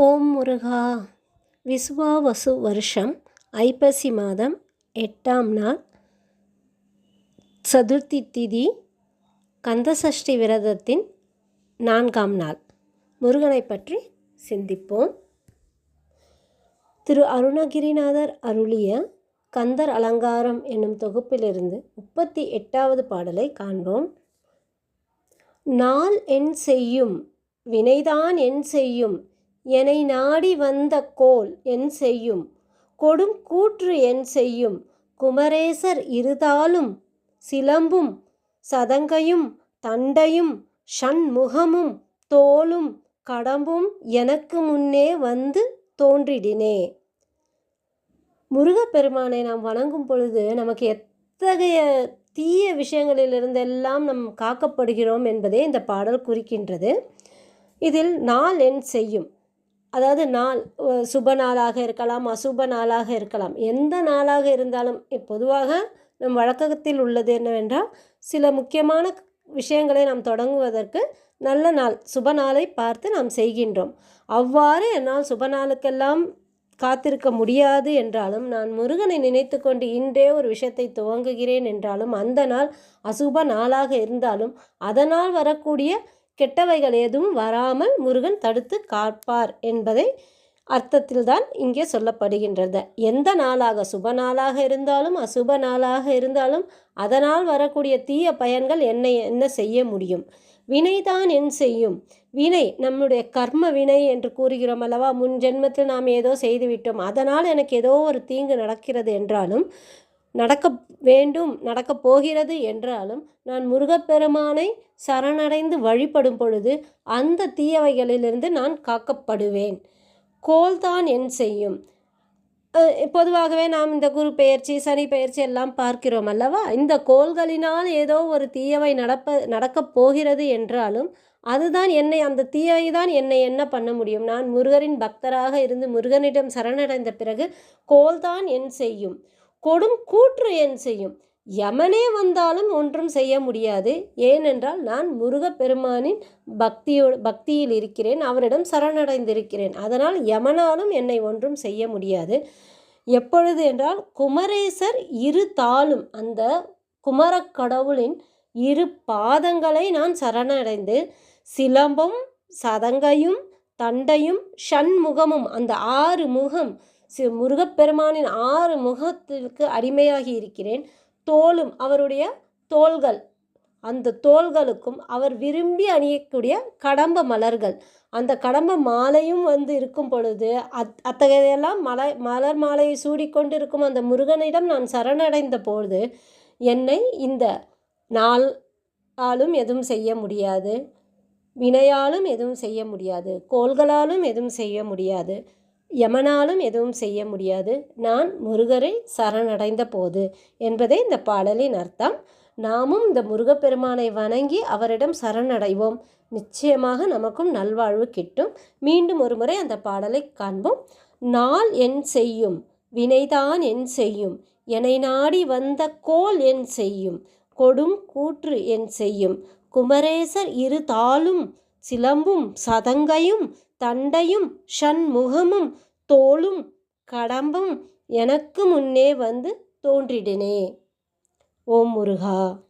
ஓம் முருகா. விசுவாவசு வருஷம் ஐப்பசி மாதம் எட்டாம் நாள். சதுர்த்தி திதி கந்தசஷ்டி விரதத்தின் நான்காம் நாள். முருகனை பற்றி சிந்திப்போம். திரு அருணகிரிநாதர் அருளிய கந்தர் அலங்காரம் என்னும் தொகுப்பிலிருந்து முப்பத்தி எட்டாவது பாடலை காண்போம். நாள் என் செய்யும் வினைதான் என் செய்யும் என்னை நாடி வந்த கோல் என் செய்யும் கொடும் கூற்று என் செய்யும் குமரேசர் இருதாலும் சிலம்பும் சதங்கையும் தண்டையும் ஷண்முகமும் தோலும் கடம்பும் எனக்கு முன்னே வந்து தோன்றிடினே. முருகப்பெருமானை நாம் வணங்கும் பொழுது நமக்கு எத்தகைய தீய விஷயங்களிலிருந்தெல்லாம் நம் காக்கப்படுகிறோம் என்பதே இந்த பாடல் குறிக்கின்றது. இதில் நாள் என் செய்யும். அதாவது நாள் சுப நாளாக இருக்கலாம் அசுப நாளாக இருக்கலாம். எந்த நாளாக இருந்தாலும் பொதுவாக நம் வழக்கத்தில் உள்ளது என்னவென்றால் சில முக்கியமான விஷயங்களை நாம் தொடங்குவதற்கு நல்ல நாள் சுப நாளை பார்த்து நாம் செய்கின்றோம். அவ்வாறு என்னால் சுப நாளுக்கெல்லாம் காத்திருக்க முடியாது என்றாலும் நான் முருகனை நினைத்து கொண்டு இன்றே ஒரு விஷயத்தை துவங்குகிறேன் என்றாலும் அந்த நாள் அசுப நாளாக இருந்தாலும் அதனால் வரக்கூடிய கெட்டவைகள் எதுவும் வராமல் முருகன் தடுத்து காப்பார் என்பதை அர்த்தத்தில்தான் இங்கே சொல்லப்படுகின்றது. எந்த நாளாக சுப நாளாக இருந்தாலும் அசுப நாளாக இருந்தாலும் அதனால் வரக்கூடிய தீய பயன்கள் என்னை என்ன செய்ய முடியும்? வினைதான் என் செய்யும். வினை நம்முடைய கர்ம வினை என்று கூறுகிறோம் அல்லவா? முன் ஜென்மத்தில் நாம் ஏதோ செய்துவிட்டோம். அதனால் எனக்கு ஏதோ ஒரு தீங்கு நடக்கிறது என்றாலும் நடக்க வேண்டும் நடக்கப் போகிறது என்றாலும் நான் முருகப்பெருமானை சரணடைந்து வழிபடும் பொழுது அந்த தீயவைகளிலிருந்து நான் காக்கப்படுவேன். கோல்தான் என் செய்யும். பொதுவாகவே நாம் இந்த குரு பெயர்ச்சி சனி பெயர்ச்சி எல்லாம் பார்க்கிறோம் அல்லவா? இந்த கோள்களினால் ஏதோ ஒரு தீயவை நடப்ப நடக்கப் போகிறது என்றாலும் அதுதான் என்னை அந்த தீயை தான் என்னை என்ன பண்ண முடியும்? நான் முருகரின் பக்தராக இருந்து முருகனிடம் சரணடைந்த பிறகு கோல்தான் என் செய்யும். கொடும் கூற்று என் செய்யும். யமனே வந்தாலும் ஒன்றும் செய்ய முடியாது. ஏனென்றால் நான் முருகப்பெருமானின் பக்தியோ பக்தியில் இருக்கிறேன். அவரிடம் சரணடைந்திருக்கிறேன். அதனால் யமனாலும் என்னை ஒன்றும் செய்ய முடியாது. எப்பொழுது என்றால் குமரேசர் இரு தாளும் அந்த குமரக்கடவுளின் இரு பாதங்களை நான் சரணடைந்து சிலம்பம் சதங்கையும் தண்டையும் ஷண்முகமும் அந்த ஆறு முகம் சி முருகப்பெருமானின் ஆறு முகத்திற்கு அடிமையாகி இருக்கிறேன். தோலும் அவருடைய தோள்கள் அந்த தோள்களுக்கும் அவர் விரும்பி அணியக்கூடிய கடம்ப மலர்கள். அந்த கடம்ப மாலையும் வந்து இருக்கும் பொழுது அத் அத்தகையெல்லாம் மலை மலர் மாலையை சூடிக்கொண்டு இருக்கும் அந்த முருகனிடம் நான் சரணடைந்த பொழுது என்னை இந்த நாள் எதுவும் செய்ய முடியாது. வினையாலும் எதுவும் செய்ய முடியாது. கோள்களாலும் எதுவும் செய்ய முடியாது. யமனாலும் எதுவும் செய்ய முடியாது. நான் முருகரை சரணடைந்த போது என்பதே இந்த பாடலின் அர்த்தம். நாமும் இந்த முருகப்பெருமானை வணங்கி அவரிடம் சரணடைவோம். நிச்சயமாக நமக்கும் நல்வாழ்வு கிட்டும். மீண்டும் ஒருமுறை அந்த பாடலை காண்போம். நாள் என் செய்யும் வினைதான் என் செய்யும். என்னை நாடி வந்த கோல் என் செய்யும். கொடும் கூற்று என் செய்யும். குமரேசர் இரு தாளும் சிலம்பும் சதங்கையும் தண்டையும் ஷண்முகமும் தோளும் கடம்பும் எனக்கு முன்னே வந்து தோன்றிடினே. ஓம் முருகா.